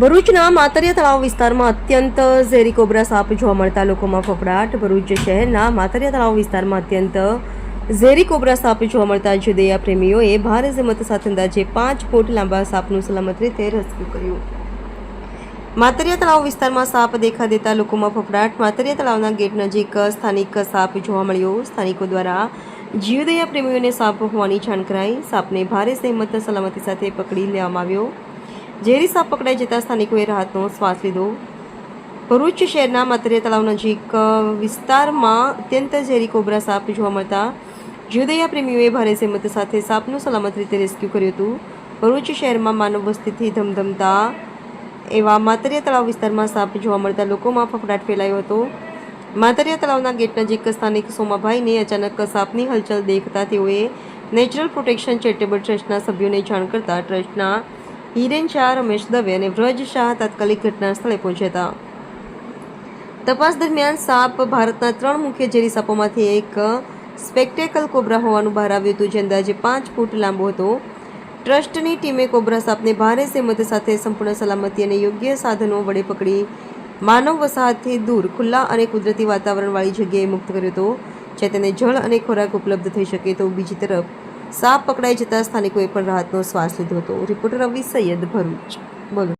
ભરૂચના માતરિયા તળાવ વિસ્તારમાં અત્યંત ઝેરી કોબરા સાપ જોવા મળતા લોકોમાં ફફડાટ. ભરૂચ શહેરના માતરિયા તળાવ વિસ્તારમાં અત્યંત ઝેરી કોબરા સાપ જોવા મળતા જુદૈયા પ્રેમીઓએ ભારે જહેમત સાથે અંદાજે પાંચ ફૂટ લાંબા સાપનું સલામત રીતે રેસ્ક્યુ કર્યું. માતરિયા તળાવ વિસ્તારમાં સાપ દેખા દેતા લોકોમાં ફફડાટ. માતરિયા તળાવના ગેટ નજીક સ્થાનિક સાપ જોવા મળ્યો. સ્થાનિકો દ્વારા જીવદયા પ્રેમીઓને સાપ હોવાની જાણ કરાઈ. સાપને ભારે સહેમત સલામતી સાથે પકડી લેવામાં આવ્યો. ઝેરી સાપ પકડાઈ જતા સ્થાનિકોએ રાહતનો શ્વાસ લીધો. ભરૂચ શહેરના માતરિયા તળાવ નજીક વિસ્તારમાં અત્યંત ઝેરી કોબરા સાપ જોવા મળતા જીવદયા પ્રેમીઓએ ભારે સહેમત સાથે સાપનું સલામત રીતે રેસ્ક્યુ કર્યું હતું. ભરૂચ શહેરમાં માનવ વસ્તીથી ધમધમતા એવા માતરિયા તળાવ વિસ્તારમાં સાપ જોવા મળતા લોકોમાં ફફડાટ ફેલાયો હતો. માતરિયા તળાવના ગેટ નજીક સ્થાનિક સોમાભાઈને અચાનક સાપની હલચલ દેખતા તેઓએ નેચરલ પ્રોટેક્શન ચેરિટેબલ ટ્રસ્ટના સભ્યોને જાણ કરતા ટ્રસ્ટના હિરેન શાહ, રમેશ દવે અને વ્રજ શાહ તાત્કાલિક ઘટના સ્થળે પહોંચ્યા હતા. તપાસ દરમિયાન સાપ ભારતના ત્રણ મુખ્ય ઝેરી સાપોમાંથી એક સ્પેક્ટેકલ કોબ્રા હોવાનું બહાર આવ્યું હતું જે અંદાજે પાંચ ફૂટ લાંબો હતો. ટ્રસ્ટની ટીમે કોબ્રા સાપને ભારે સહેમત સાથે સંપૂર્ણ સલામતી અને યોગ્ય સાધનો વડે પકડી માનવ વસાહતથી દૂર, ખુલ્લા અને કુદરતી વાતાવરણવાળી જગ્યાએ મુક્ત કર્યો હતો, જ્યાં તેને જળ અને ખોરાક ઉપલબ્ધ થઈ શકે તો બીજી તરફ સાપ પકડાઈ જતા સ્થાનિકોએ પણ રાહતનો શ્વાસ લીધો હતો. રિપોર્ટર રવિ સૈયદ ભરૂચ. બોલો.